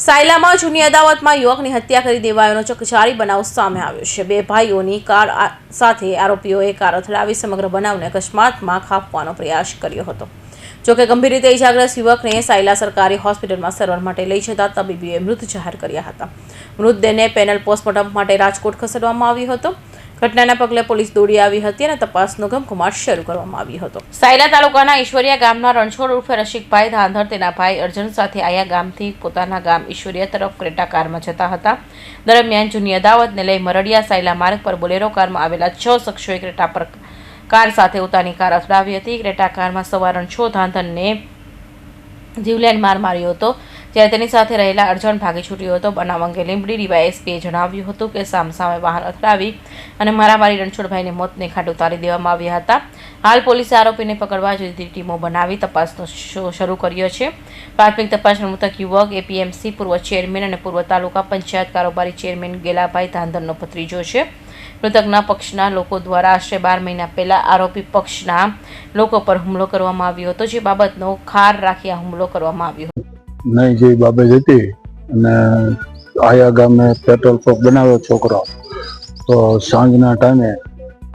સાયલામાં જૂની અદાવતમાં યુવકની હત્યા કરી દેવાયોનો ચકચારી બનાવ સામે આવ્યો છે. બે ભાઈઓની કાર સાથે આરોપીઓએ કાર અથડાવી સમગ્ર બનાવને અકસ્માતમાં ખાપવાનો પ્રયાસ કર્યો હતો. જોકે ગંભીર રીતે ઇજાગ્રસ્ત યુવકને સાયલા સરકારી હોસ્પિટલમાં સારવાર માટે લઈ જતા તબીબીએ મૃત જાહેર કર્યા હતા. મૃતદેહને પેનલ પોસ્ટમોર્ટમ માટે રાજકોટ ખસેડવામાં આવ્યો હતો. ઘટનાના પગલે પોલીસ દોડી આવી હતી અને તપાસનો ગમખમાટ શરૂ કરવામાં આવ્યો હતો. સાયલા તાલુકાના ઈશ્વરિયા ગામના રણછોડ ઉર્ફે રસિકભાઈ ધાંધર તેના ભાઈ અર્જુન સાથે આયા ગામથી પોતાના ગામ ઈશ્વરિયા તરફ ક્રેટા કારમાં જતા હતા. દરમિયાન જૂની અદાવતને લઈ મરડિયા સાયલા માર્ગ પર બોલેરો કારમાં આવેલા છ શખ્સોએ ક્રેટા પર કાર સાથે પોતાની કાર અથડાવી હતી. ક્રેટા કારમાં સવાર રણછોડ ધાંધરને જીવલેણ માર માર્યો હતો, જ્યારે તેની સાથે રહેલા અર્જણ ભાગી છૂટ્યો હતો. બનાવ અંગે લીંબડી ડીવાયએસપીએ જણાવ્યું હતું કે સામસામે વાહન અથડાવી અને મારામારી રણછોડભાઈને મોતને ખાટ ઉતારી દેવામાં આવ્યા હતા. હાલ પોલીસે આરોપીને પકડવા જુદી ટીમો બનાવી તપાસનો શરૂ કર્યો છે. પ્રાથમિક તપાસમાં મૃતક યુવક એપીએમસી, પૂર્વ ચેરમેન અને પૂર્વ તાલુકા પંચાયત કારોબારી ચેરમેન ગેલાભાઈ ધાંધરનો ભત્રીજો છે. મૃતકના પક્ષના લોકો દ્વારા આશરે બાર મહિના પહેલા આરોપી પક્ષના લોકો પર હુમલો કરવામાં આવ્યો હતો, જે બાબતનો ખાર રાખી આ હુમલો કરવામાં આવ્યો નહીં, જે બાબત હતી અને આયા ગામે પેટ્રોલ પંપ બનાવ્યો છોકરો. તો સાંજના ટાઈમે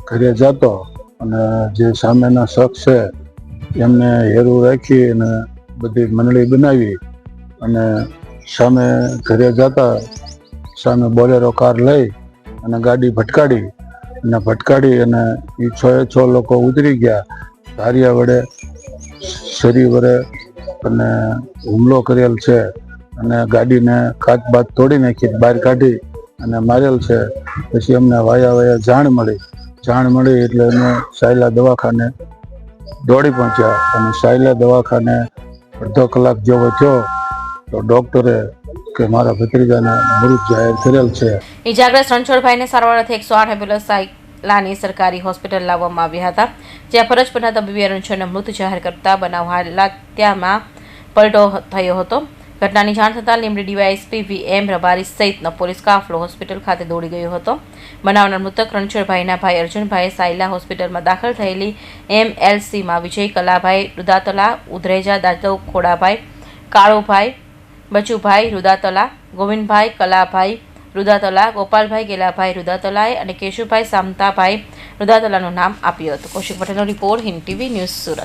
ઘરે જતો અને જે સામેના શખ્સ છે, એમને હેરું રાખી અને બધી મંડળી બનાવી અને સામે ઘરે જતા સામે બોલેરો કાર લઈ અને ગાડી ભટકાડી અને ભટકાડી અને એ છ એ છ લોકો ઉતરી ગયા. ધારિયા વડે શરી વડે અને હુમલો કરેલ છે અને ગાડીને કાચ બાદ તોડી નાખી, બહાર કાઢી અને મારેલ છે. પછી અમને વાયા વાયા જાણ મળી. જાણ મળી એટલે અમે સાયલા દવાખાને દોડી પહોંચ્યા. અને સાયલા દવાખાને અડધો કલાક જેવો થયો, તો ડોક્ટરે કે મારા ભત્રીજાને મૃત જાહેર કરેલ છે. ઇજાગ્રસ્ત રણછોડભાઈને સારવાર અર્થે એકસો આઠ એમ્બ્યુલન્સ સાયલાની સરકારી હોસ્પિટલ લાવવામાં આવ્યા હતા, જ્યાં ફરજ પરના તબીબી રણછોડને મૃત જાહેર કરતા બનાવ હાલાત્યામાં પલટો થયો હતો. ઘટનાની જાણ થતાં Limdi DYSP V M Rabari સહિતનો પોલીસ કાફલો હોસ્પિટલ ખાતે દોડી ગયો હતો. બનાવના મૃતક રણછોડભાઈના ભાઈ અર્જુનભાઈએ સાયલા હોસ્પિટલમાં દાખલ થયેલી એમએલસીમાં વિજય કલાભાઈ, રુદાતલા ઉધરેજા દાદવ ખોડાભાઈ, કાળુભાઈ, બચુભાઈ, રુદાતલા, ગોવિંદભાઈ, કલાભાઈ, રુદાતલા, ગોપાલભાઈ ગેલાભાઈ, રુદાતલાએ અને કેશુભાઈ સામતાભાઈ રુદાતલાનું નામ આપ્યું હતું. કૌશિક પટેલનો report Hind TV news Surat.